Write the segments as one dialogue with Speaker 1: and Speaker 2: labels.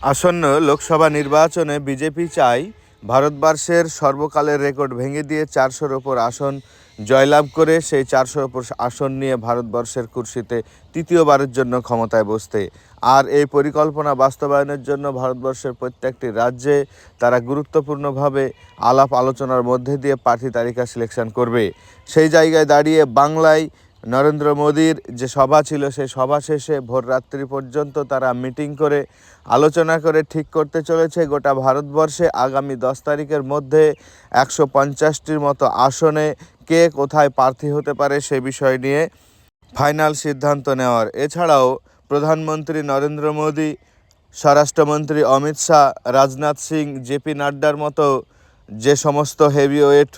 Speaker 1: আসন্ন লোকসভা নির্বাচনে বিজেপি চাই, ভারতবর্ষের সর্বকালের রেকর্ড ভেঙে দিয়ে চারশোর ওপর আসন জয়লাভ করে সেই চারশোর ওপর আসন নিয়ে ভারতবর্ষের কুর্সিতে তৃতীয়বারের জন্য ক্ষমতায় বসতে। আর এই পরিকল্পনা বাস্তবায়নের জন্য ভারতবর্ষের প্রত্যেকটি রাজ্যে তারা গুরুত্বপূর্ণভাবে আলাপ আলোচনার মধ্যে দিয়ে প্রার্থী তালিকা সিলেকশন করবে। সেই জায়গায় দাঁড়িয়ে বাংলায় নরেন্দ্র মোদীর যে সভা ছিল, সেই সভা শেষে ভোর রাত্রি পর্যন্ত তারা মিটিং করে আলোচনা করে ঠিক করতে চলেছে। গোটা ভারতবর্ষে আগামী দশ তারিখের মধ্যে একশো পঞ্চাশটির মতো আসনে কে কোথায় প্রার্থী হতে পারে সে বিষয় নিয়ে ফাইনাল সিদ্ধান্ত নেওয়ার। এছাড়াও প্রধানমন্ত্রী নরেন্দ্র মোদী, স্বরাষ্ট্রমন্ত্রী অমিত শাহ, রাজনাথ সিং জেপি নাড্ডার মতো যে সমস্ত হেভিওয়েট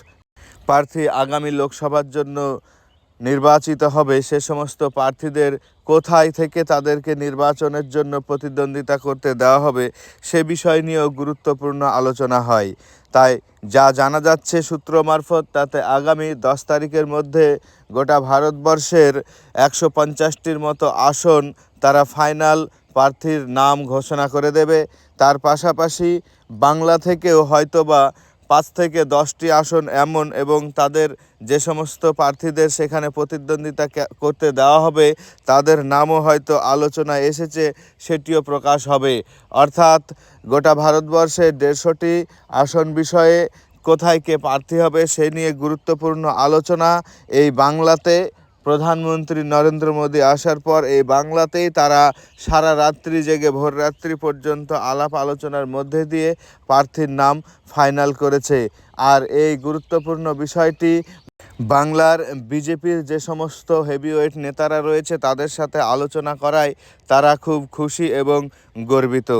Speaker 1: প্রার্থী আগামী লোকসভার জন্য নির্বাচিত হবে সে সমস্ত প্রার্থীদের কোথায় থেকে তাদেরকে নির্বাচনের জন্য প্রতিদ্বন্দ্বিতা করতে দেওয়া হবে সে বিষয় নিয়েও গুরুত্বপূর্ণ আলোচনা হয়। তাই যা জানা যাচ্ছে সূত্র মারফত, তাতে আগামী দশ তারিখের মধ্যে গোটা ভারতবর্ষের একশো পঞ্চাশটির মতো আসন তারা ফাইনাল প্রার্থীর নাম ঘোষণা করে দেবে। তার পাশাপাশি বাংলা থেকেও হয়তোবা পাঁচ থেকে দশটি আসন এমন এবং তাদের যে সমস্ত প্রার্থীদের সেখানে প্রতিদ্বন্দ্বিতা করতে দেওয়া হবে, তাদের নামও হয়তো আলোচনায় এসেছে, সেটিও প্রকাশ হবে। অর্থাৎ গোটা ভারতবর্ষে দেড়শোটি আসন বিষয়ে কোথায় কে প্রার্থী হবে সে নিয়ে গুরুত্বপূর্ণ আলোচনা এই বাংলাতে প্রধানমন্ত্রী নরেন্দ্র মোদী আসার পর এই বাংলাতেই তারা সারা রাত্রি জেগে ভোর রাত্রি পর্যন্ত আলাপ আলোচনার মধ্যে দিয়ে প্রার্থীর নাম ফাইনাল করেছে। আর এই গুরুত্বপূর্ণ বিষয়টি বাংলার বিজেপির যে সমস্ত হেভিওয়েট নেতারা রয়েছে তাদের সাথে আলোচনা করায় তারা খুব খুশি এবং গর্বিত।